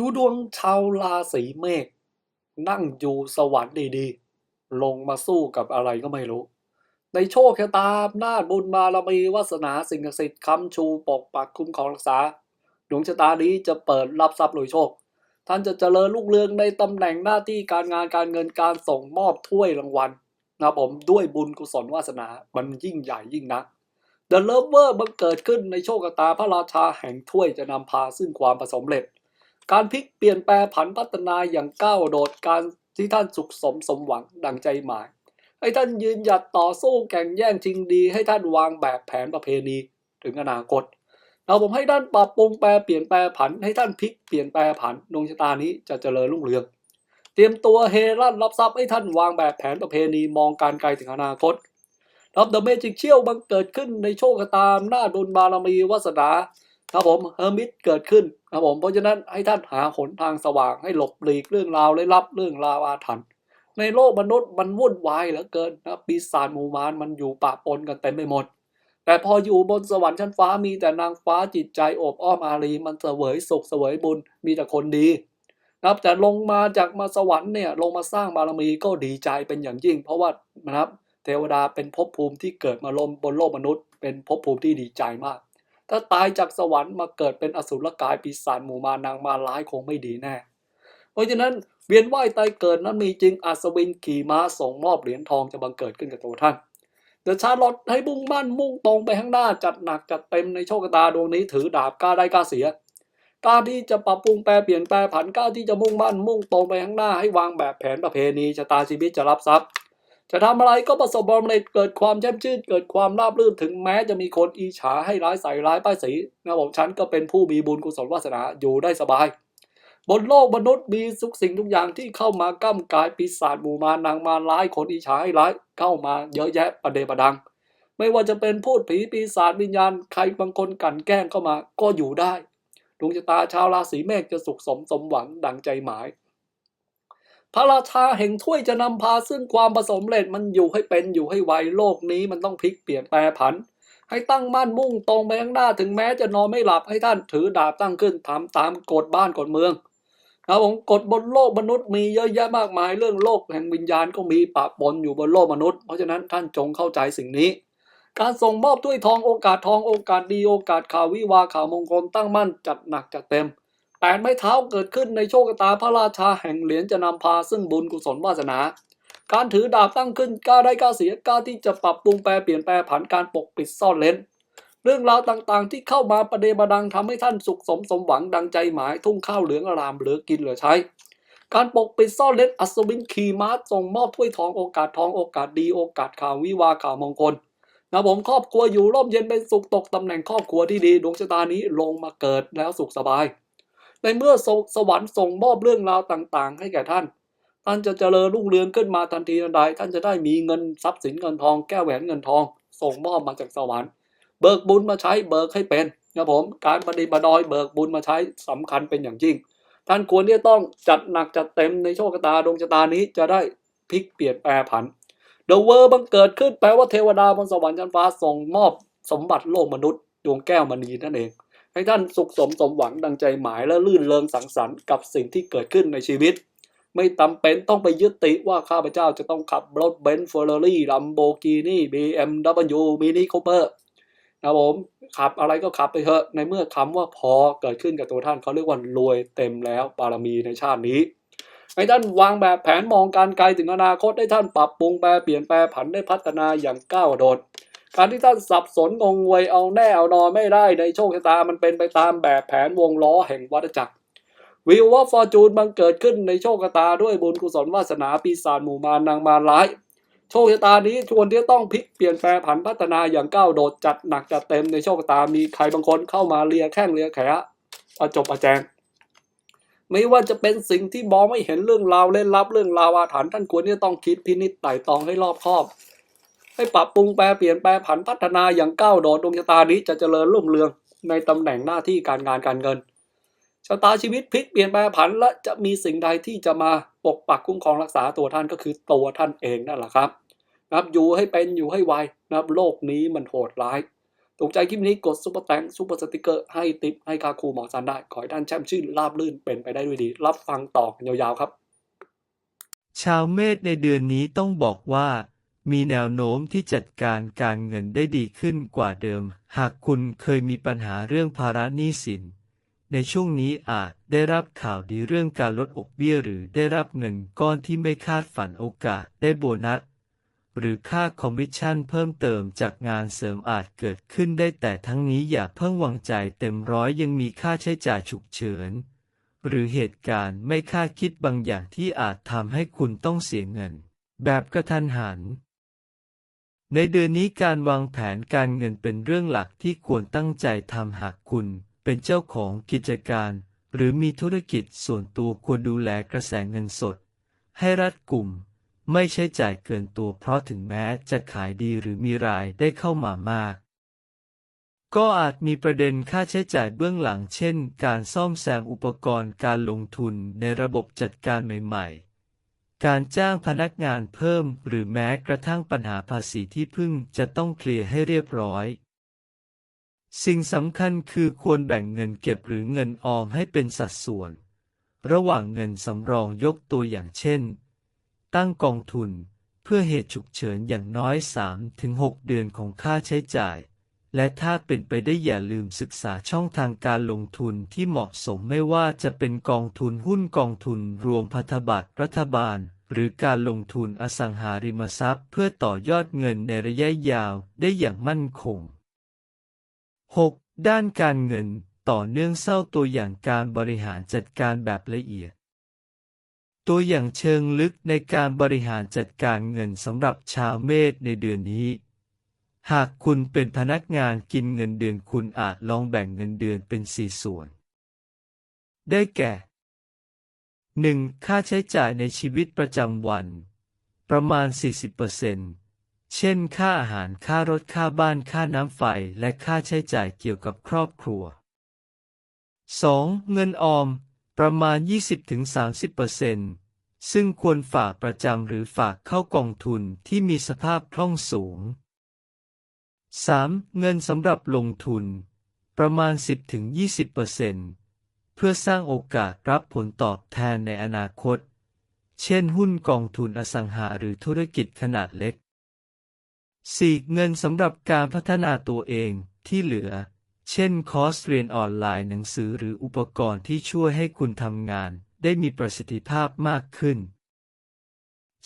ดูดวงชาวราศีเมษนั่งอยู่สวรรค์ดีๆ ลงมาสู้กับอะไรก็ไม่รู้ ในโชคชะตาอำนาบุญบารมีวาสนาสิ่งศักดิ์สิทธิ์คำชูปกปักคุ้มครองรักษา ดวงชะตานี้จะเปิดรับทรัพย์รวยโชค ท่านจะเจริญรุ่งเรืองในตำแหน่งหน้าที่การงานการเงินการส่งมอบถ้วยรางวัลนะผมด้วยบุญกุศลวาสนามันยิ่งใหญ่ยิ่งนัก The Lover บังเกิดขึ้นในโชคชะตาพระราชาแห่งถ้วยจะนำพาซึ่งความประสมเร็จ การพลิกเปลี่ยนแปลงผันพัฒนาอย่างก้าวโดดการที่ท่านสุขสมสมหวังดังใจหมาย ให้ท่านยืนหยัดต่อสู้แข่งแย่งชิงดี ให้ท่านวางแบบแผนประเพณีถึงอนาคต เราผมให้ท่านปรับปรุงแปลเปลี่ยนแปลผัน ให้ท่านพลิกเปลี่ยนแปลผันดวงชะตานี้จะเจริญรุ่งเรือง เตรียมตัวเฮลั่นรับทรัพย์ให้ท่านวางแบบแผนประเพณีมองการไกลถึงอนาคตรับเดอะเมจิกเชี่ยวบังเกิดขึ้นในโชคชะตาอำนาจบุญบารมีวาสนาครับผมเฮอร์มิตเกิดขึ้น ครับผมเพราะฉะนั้นให้ท่านหาหนทางสว่างให้หลบหลีกเรื่องราวเลยลับเรื่องราวอาถรรพ์ในโลกมนุษย์มันวุ่นวายเหลือเกินนะปีศาจหมู่มารมันอยู่ปะปนกันเต็มไปหมด แต่พออยู่บนสวรรค์ชั้นฟ้ามีแต่นางฟ้าจิตใจโอบอ้อมอารีมันเสวยสุขเสวยบุญมีแต่คนดีนะครับแต่ลงมาจากมาสวรรค์เนี่ยลงมาสร้างบารมีก็ดีใจเป็นอย่างยิ่ง เพราะว่านะครับเทวดาเป็นภพภูมิที่เกิดมาลมบนโลกมนุษย์ เป็นภพภูมิที่ดีใจมาก ถ้าตายจากสวรรค์มาเกิดเป็นอสุรกายปีศาจหมู่มานางมาร้ายคงไม่ดีแน่ เพราะฉะนั้นเวียนว่ายตายเกิดนั้นมีจริงอัศวินขี่ม้าส่งมอบเหรียญทองจะบังเกิดขึ้นกับตัวท่านเดอะชาร์ลอตให้มุ่งมั่นมุ่งตรงไปข้างหน้าจัดหนักจัดเต็มในโชคตาดวงนี้ถือดาบกล้าได้กล้าเสียกล้าที่จะปรับปรุงแปลเปลี่ยนแปลผันกล้าที่จะมุ่งมั่นมุ่งตรงไปข้างหน้าให้วางแบบแผนประเพณีชะตาชีวิตจะรับทรัพย์ จะทำอะไรก็ประสบความสำเร็จเกิดความแช่มชื่น เกิดความราบรื่นถึงแม้จะมีคนอีฉาให้ร้ายใส่ร้ายป้ายสีนะผมฉันก็เป็นผู้มีบุญกุศลวาสนาอยู่ได้สบาย บนโลกมนุษย์มีทุกสิ่งทุกอย่างที่เข้ามาก้ำกายปีศาจหมู่มารนางมารร้ายคนอีฉาให้ร้ายเข้ามาเยอะแยะประเดประดัง ไม่ว่าจะเป็นพูดผีปีศาจวิญญาณใครบางคนกันแกล้งเข้ามาก็อยู่ได้ดวงชะตาชาวราศีเมษจะสุขสมสมหวังดังใจหมาย พระราชาแห่งถ้วยจะนำพาซึ่งความผสมเร็จมันอยู่ให้เป็นอยู่ให้ไวโลกนี้มันต้องพลิกเปลี่ยนแปลผัน ให้ตั้งมั่นมุ่งตรงไปข้างหน้าถึงแม้จะนอนไม่หลับให้ท่านถือดาบตั้งขึ้นทำตามกฎบ้านกฎเมืองนะผมกฎบนโลกมนุษย์มีเยอะแยะมากมาย เรื่องโลกแห่งวิญญาณก็มีปะปนอยู่บนโลกมนุษย์ เพราะฉะนั้นท่านจงเข้าใจสิ่งนี้ การส่งมอบถ้วยทองโอกาสทองโอกาสดีโอกาสข่าววิวาข่าวมงคลตั้งมั่นจัดหนักจัดเต็ม แปดไม้เท้าเกิดขึ้นในโชคชะตาพระราชาแห่งเหรียญจะนำพาซึ่งบุญกุศลวาสนา การถือดาบตั้งขึ้นกล้าได้กล้าเสียกล้าที่จะปรับปรุงแปลเปลี่ยนแปลผันการปกปิดซ่อนเล้นเรื่องราวต่างๆ ที่เข้ามาประเดประดังทำให้ท่านสุขสมสมหวังดังใจหมายทุ่งข้าวเหลืองอารามเหลือกินเหลือใช้ การปกปิดซ่อนเล้นอัศวินขี่ม้าส่งมอบถ้วยทองโอกาสทองโอกาสดีโอกาสข่าววิวาข่าวมงคลนะผมครอบครัวอยู่ร่มเย็นเป็นสุขตกตำแหน่งครอบครัวที่ดีดวงชะตานี้ลงมาเกิดแล้วสุขสบาย ในเมื่อสสวรรค์ส่งมอบเรื่องราวต่างๆ ให้แก่ท่าน ท่านจะเจริญรุ่งเรืองขึ้นมาทันทีทันใด ท่านจะได้มีเงินทรัพย์สินเงินทองแก้วแหวนเงินทอง ส่งมอบมาจากสวรรค์ เบิกบุญมาใช้เบิกให้เป็นนะผมการปฏิบัติดอยเบิกบุญมาใช้สำคัญเป็นอย่างยิ่ง ท่านควรที่จะต้องจัดหนักจัดเต็มในโชคชะตาดวงชะตานี้จะได้พลิกเปลี่ยนแปลผันเดอะเวอร์บังเกิดขึ้นแปลว่าเทวดาบนสวรรค์ชั้นฟ้าส่งมอบสมบัติโลกมนุษย์ดวงแก้วมณีนั่นเอง ให้ท่านสุขสมสมหวังดังใจหมายและลื่นเริงสังสรรค์กับสิ่งที่เกิดขึ้นในชีวิต ไม่จำเป็นต้องไปยึดติว่าข้าพเจ้าจะต้องขับรถเบนซ์เฟอร์รารี่ลัมโบกินี่บีเอ็มดับเบิลยูมินิคูเปอร์นะผมขับอะไรก็ขับไปเถอะในเมื่อคำว่าพอเกิดขึ้นกับตัวท่านเขาเรียกว่ารวยเต็มแล้วบารมีในชาตินี้ให้ท่านวางแบบแผนมองการไกลถึงอนาคตให้ท่านปรับปรุงแปลเปลี่ยนแปลผันได้พัฒนาอย่างก้าวโดด การที่ท่านสับสนงงวยเอาแน่เอานอนไม่ได้ในโชคชะตามันเป็นไปตามแบบแผนวงล้อแห่งวัฏจักรวิวว่าฟอร์จูนบังเกิดขึ้นในโชคชะตาด้วยบุญกุศลวาสนาปีศาจหมู่มารนางมาร้าย โชคชะตานี้ชวนที่ต้องพลิกเปลี่ยนแปลผันพัฒนาอย่างก้าวโดดจัดหนักจัดเต็มในโชคชะตามีใครบางคนเข้ามาเลียแข้งเลียแขะประจบประแจง ไม่ว่าจะเป็นสิ่งที่มองไม่เห็นเรื่องราวเล่นลับเรื่องราวอาถรรพ์ท่านควรที่จะต้องคิดพินิจไต่ตองให้รอบคอบ ให้ปรับปรุงแปลเปลี่ยนแปลผันพัฒนาอย่างก้าวโดดดวงชะตานี้จะเจริญรุ่งเรืองในตำแหน่งหน้าที่การงานการเงินชะตาชีวิตพลิกเปลี่ยนแปลผันและจะมีสิ่งใดที่จะมาปกปักคุ้มครองรักษาตัวท่านก็คือตัวท่านเองนั่นแหละครับนะครับอยู่ให้เป็นอยู่ให้ไวนะครับโลกนี้มันโหดร้ายถูกใจคลิปนี้กดซุปเปอร์แตงซุปเปอร์สติกเกอร์ให้ติปให้คาคูหมอซันได้ ขอให้ท่านแช่มชื่นราบลื่นเป็นไปได้ด้วยดี รับฟังต่อกันยาวๆครับ ชาวเมษในเดือนนี้ต้องบอกว่า มีแนวโน้มที่จัดการการเงินได้ดีขึ้นกว่าเดิม หากคุณเคยมีปัญหาเรื่องภาระหนี้สิน ในช่วงนี้อาจได้รับข่าวดีเรื่องการลดอกเบี้ยหรือได้รับเงินก้อนที่ไม่คาดฝันโอกาสได้โบนัส หรือค่าคอมมิชชั่นเพิ่มเติมจากงานเสริมอาจเกิดขึ้นได้แต่ทั้งนี้อย่าเพิ่งวางใจเต็มร้อยยังมีค่าใช้จ่ายฉุกเฉิน หรือเหตุการณ์ไม่คาดคิดบางอย่างที่อาจทำให้คุณต้องเสียเงิน แบบกระทันหัน ในเดือนนี้การวางแผนการเงินเป็นเรื่องหลักที่ควรตั้งใจทำหากคุณ เป็นเจ้าของกิจการ หรือมีธุรกิจส่วนตัวควรดูแลกระแสเงินสด ให้รัดกุม ไม่ใช้จ่ายเกินตัวเพราะถึงแม้จะขายดีหรือมีรายได้เข้ามามาก ก็อาจมีประเด็นค่าใช้จ่ายเบื้องหลังเช่น การซ่อมแซมอุปกรณ์การลงทุนในระบบจัดการใหม่ ๆ การจ้างพนักงานเพิ่มหรือแม้กระทั่งปัญหาภาษีที่พิ่งจะต้องเคลียร์ให้เรียบร้อย สิ่งสำคัญคือควรแบ่งเงินเก็บหรือเงินออมให้เป็นสัดส่วน ระหว่างเงินสำรองยกตัวอย่างเช่น ตั้งกองทุน เพื่อเหตุฉุกเฉินอย่างน้อย 3-6 เดือนของค่าใช้จ่าย และถ้าเป็นไปได้อย่าลืมศึกษาช่องทางการลงทุนที่เหมาะสมไม่ว่าจะเป็นกองทุนหุ้นกองทุนรวมพันธบัตรรัฐบาล หรือการลงทุนอสังหาริมทรัพย์ เพื่อต่อยอดเงินในระยะยาวได้อย่างมั่นคง 6. ด้านการเงินต่อเนื่องเศร้าตัวอย่างการบริหารจัดการแบบละเอียด ตัวอย่างเชิงลึกในการบริหารจัดการเงินสำหรับชาวเมษในเดือนนี้ หากคุณเป็นพนักงานกินเงินเดือนคุณอาจลองแบ่งเงินเดือนเป็นสี่ส่วน ได้แก่ 1. ค่าใช้จ่ายในชีวิตประจำวัน ประมาณ 40%เช่น ค่าอาหาร ค่ารถ ค่าบ้าน ค่าน้ำไฟ และค่าใช้จ่ายเกี่ยวกับครอบครัว 2. เงินออม ประมาณ 20-30%ซึ่งควรฝากประจำหรือฝากเข้ากองทุนที่มีสภาพคล่องสูง 3. เงินสำหรับลงทุน ประมาณ 10-20%เพื่อสร้างโอกาสรับผลตอบแทนในอนาคต เช่นหุ้นกองทุนอสังหาหรือธุรกิจขนาดเล็ก 4. เงินสำหรับการพัฒนาตัวเองที่เหลือ เช่นคอร์สเรียนออนไลน์หนังสือหรืออุปกรณ์ที่ช่วยให้คุณทำงานได้มีประสิทธิภาพมากขึ้น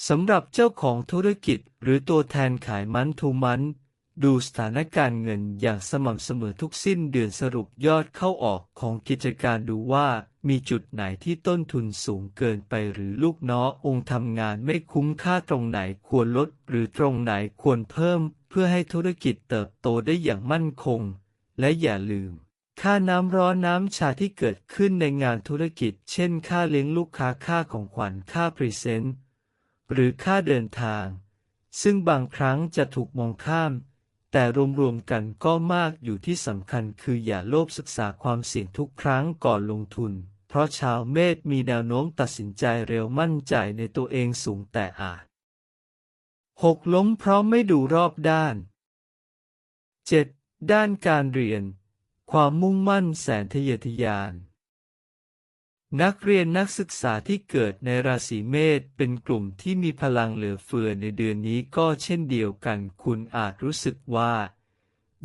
สำหรับเจ้าของธุรกิจหรือตัวแทนขายมันทูมัน ดูสถานการณ์เงินอย่างสม่ำเสมอทุกสิ้นเดือนสรุปยอดเข้าออกของกิจการดูว่ามีจุดไหนที่ต้นทุนสูงเกินไปหรือลูกน้ององค์ทำงานไม่คุ้มค่าตรงไหนควรลดหรือตรงไหนควรเพิ่ม เพื่อให้ธุรกิจเติบโตได้อย่างมั่นคง และอย่าลืม ค่าน้ำร้อนน้ำชาที่เกิดขึ้นในงานธุรกิจ เช่น ค่าเลี้ยงลูกค้าค่าของขวัญค่าพรีเซนต์หรือค่าเดินทาง ซึ่งบางครั้งจะถูกมองข้าม แต่รวมๆกันก็มากอยู่ที่สำคัญคืออย่าโลภศึกษาความเสี่ยงทุกครั้งก่อนลงทุน เพราะชาวเมษมีแนวโน้มตัดสินใจเร็วมั่นใจในตัวเองสูงแต่อาจหกล้มเพราะไม่ดูรอบด้าน 7. ด้านการเรียน ความมุ่งมั่นแสนทะเยอทะยาน นักเรียนนักศึกษาที่เกิดในราศีเมษเป็นกลุ่มที่มีพลังเหลือเฟือในเดือนนี้ก็เช่นเดียวกัน คุณอาจรู้สึกว่า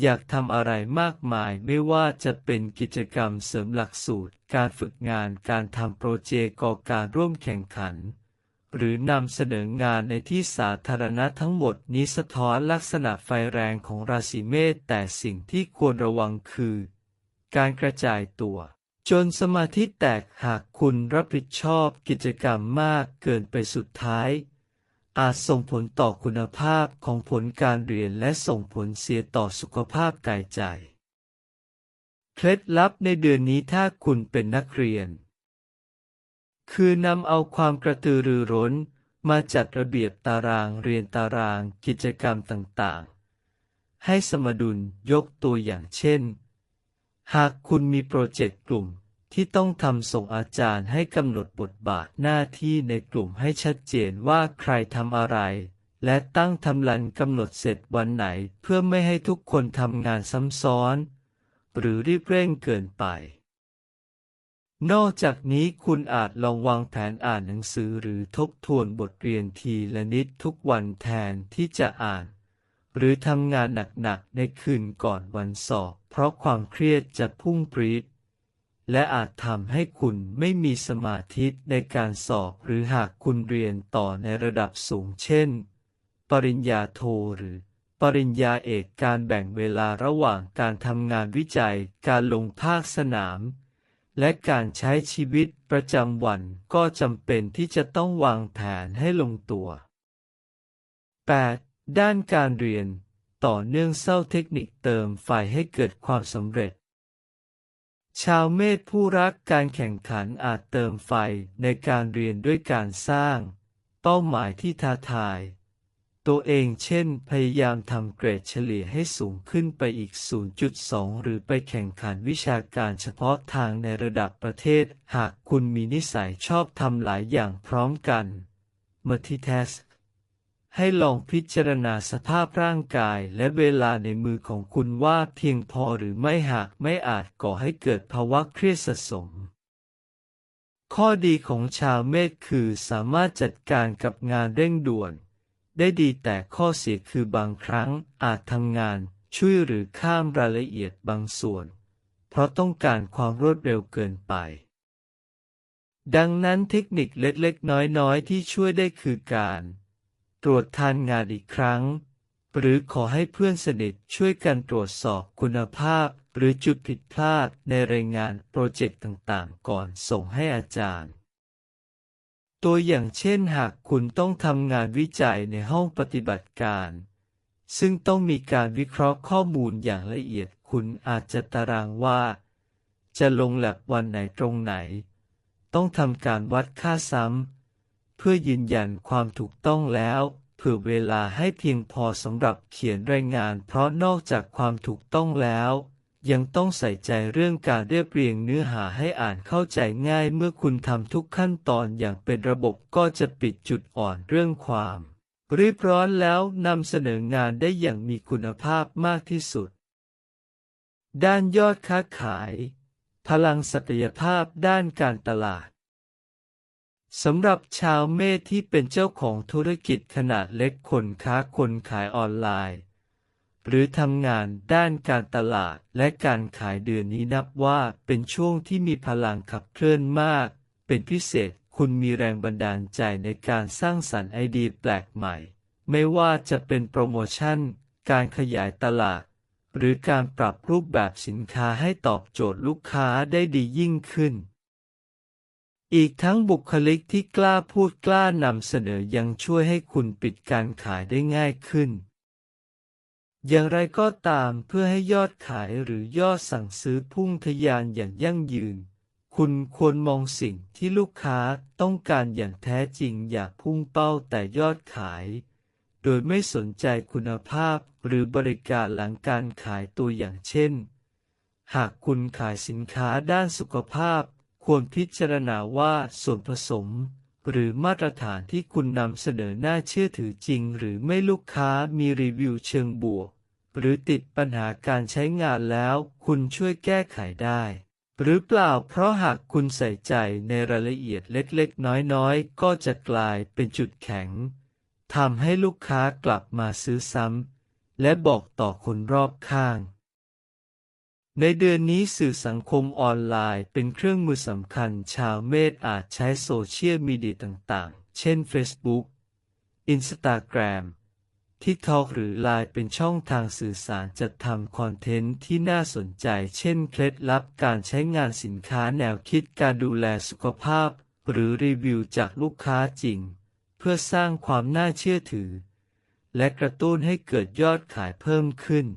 อยากทำอะไรมากมายไม่ว่าจะเป็นกิจกรรมเสริมหลักสูตร การฝึกงานการทำโปรเจกต์ก่อการร่วมแข่งขัน หรือนำเสนองานในที่สาธารณะทั้งหมดนี้สะท้อนลักษณะไฟแรงของราศีเมษแต่สิ่งที่ควรระวังคือ การกระจายตัว จนสมาธิแตกหากคุณรับผิดชอบกิจกรรมมากเกินไปสุดท้าย อาจส่งผลต่อคุณภาพของผลการเรียนและส่งผลเสียต่อสุขภาพกายใจ เคล็ดลับในเดือนนี้ถ้าคุณเป็นนักเรียน คือนำเอาความกระตือรือร้นมาจัดระเบียบตารางเรียนตารางกิจกรรมต่างๆ ให้สมดุลยกตัวอย่างเช่น หากคุณมีโปรเจกต์กลุ่มที่ต้องทำส่งอาจารย์ให้กำหนดบทบาทหน้าที่ในกลุ่มให้ชัดเจนว่าใครทำอะไร และตั้งทำลันกำหนดเสร็จวันไหนเพื่อไม่ให้ทุกคนทำงานซ้ำซ้อน หรือรีบเร่งเกินไป นอกจากนี้คุณอาจลองวางแผนอ่านหนังสือหรือทบทวนบทเรียนทีละนิดทุกวันแทนที่จะอ่าน หรือทำงานหนักๆในคืนก่อนวันสอบ เพราะความเครียดจะพุ่งปรีดและอาจทำให้คุณไม่มีสมาธิในการสอบ หรือหากคุณเรียนต่อในระดับสูงเช่น ปริญญาโทหรือปริญญาเอกการแบ่งเวลาระหว่างการทำงานวิจัย การลงภาคสนาม และการใช้ชีวิตประจำวันก็จำเป็นที่จะต้องวางแผนให้ลงตัว 8. ด้านการเรียน ต่อเนื่องเศร้าเทคนิคเติมไฟให้เกิดความสำเร็จ ชาวเมษผู้รักการแข่งขันอาจเติมไฟในการเรียนด้วยการสร้าง เป้าหมายที่ท้าทาย ตัวเองเช่น พยายามทำเกรดเฉลี่ยให้สูงขึ้นไปอีก 0.2 หรือไปแข่งขันวิชาการเฉพาะทางในระดับประเทศ หากคุณมีนิสัยชอบทำหลายอย่างพร้อมกัน multitask ให้ลองพิจารณาสภาพร่างกายและเวลาในมือของคุณว่าเพียงพอหรือไม่หากไม่อาจก่อให้เกิดภาวะเครียดสะสม ข้อดีของชาวเมษคือสามารถจัดการกับงานเร่งด่วน ได้ดีแต่ข้อเสียคือบางครั้งอาจทำงานช่วยหรือข้ามรายละเอียดบางส่วน เพราะต้องการความรวดเร็วเกินไป ดังนั้นเทคนิคเล็กๆ น้อยๆ ที่ช่วยได้คือการ รวจทานงานอีกครั้ง หรือขอให้เพื่อนสนิทช่วยกันตรวจสอบคุณภาพ หรือจุดผิดพลาดในรายงานโปรเจกต์ต่างๆ ก่อนส่งให้อาจารย์ ตัวอย่างเช่นหากคุณต้องทำงานวิจัยในห้องปฏิบัติการซึ่งต้องมีการวิเคราะห์ข้อมูลอย่างละเอียดคุณอาจจะตารางว่า จะลงแลบวันไหนตรงไหน ต้องทำการวัดค่าซ้ำ เพื่อยืนยันความถูกต้องแล้วเผื่อเวลาให้เพียงพอสำหรับเขียนรายงาน เพราะนอกจากความถูกต้องแล้ว ยังต้องใส่ใจเรื่องการเรียบเรียงเนื้อหาให้อ่านเข้าใจง่ายเมื่อคุณทำทุกขั้นตอนอย่างเป็นระบบก็จะปิดจุดอ่อนเรื่องความรีบร้อนแล้วนำเสนองานได้อย่างมีคุณภาพมากที่สุด ด้านยอดค้าขาย พลังศักยภาพด้านการตลาด สำหรับชาวเมษที่เป็นเจ้าของธุรกิจขนาดเล็กคนค้าคนขายออนไลน์ หรือทำงานด้านการตลาดและการขายเดือนนี้นับว่าเป็นช่วงที่มีพลังขับเคลื่อนมาก เป็นพิเศษคุณมีแรงบันดาลใจในการสร้างสรรค์ไอเดียแปลกใหม่ ไม่ว่าจะเป็นโปรโมชั่น การขยายตลาด หรือการปรับรูปแบบสินค้าให้ตอบโจทย์ลูกค้าได้ดียิ่งขึ้น อีกทั้งบุคลิกที่กล้าพูดกล้านำเสนอยังช่วยให้คุณปิดการขายได้ง่ายขึ้น อย่างไรก็ตามเพื่อให้ยอดขายหรือยอดสั่งซื้อพุ่งทะยานอย่างยั่งยืน คุณควรมองสิ่งที่ลูกค้าต้องการอย่างแท้จริงอย่าพุ่งเป้าแต่ยอดขาย โดยไม่สนใจคุณภาพหรือบริการหลังการขายตัวอย่างเช่น หากคุณขายสินค้าด้านสุขภาพ ควรพิจารณาว่าส่วนผสม หรือมาตรฐานที่คุณนำเสนอน่าเชื่อถือจริง หรือไม่ลูกค้ามีรีวิวเชิงบวก หรือติดปัญหาการใช้งานแล้ว คุณช่วยแก้ไขได้ หรือเปล่าเพราะหากคุณใส่ใจในรายละเอียดเล็กๆ น้อยๆ ก็จะกลายเป็นจุดแข็งทำให้ลูกค้ากลับมาซื้อซ้ำและบอกต่อคนรอบข้าง ในเดือนนี้สื่อสังคมออนไลน์เป็นเครื่องมือสำคัญชาวเมษอาจใช้โซเชียลมีเดียต่างๆ เช่น Facebook Instagram TikTok หรือ Line เป็นช่องทางสื่อสารจัดทำคอนเทนต์ที่น่าสนใจ เช่น เคล็ดลับการใช้งานสินค้าแนวคิดการดูแลสุขภาพ หรือรีวิวจากลูกค้าจริง เพื่อสร้างความน่าเชื่อถือ และกระตุ้นให้เกิดยอดขายเพิ่มขึ้น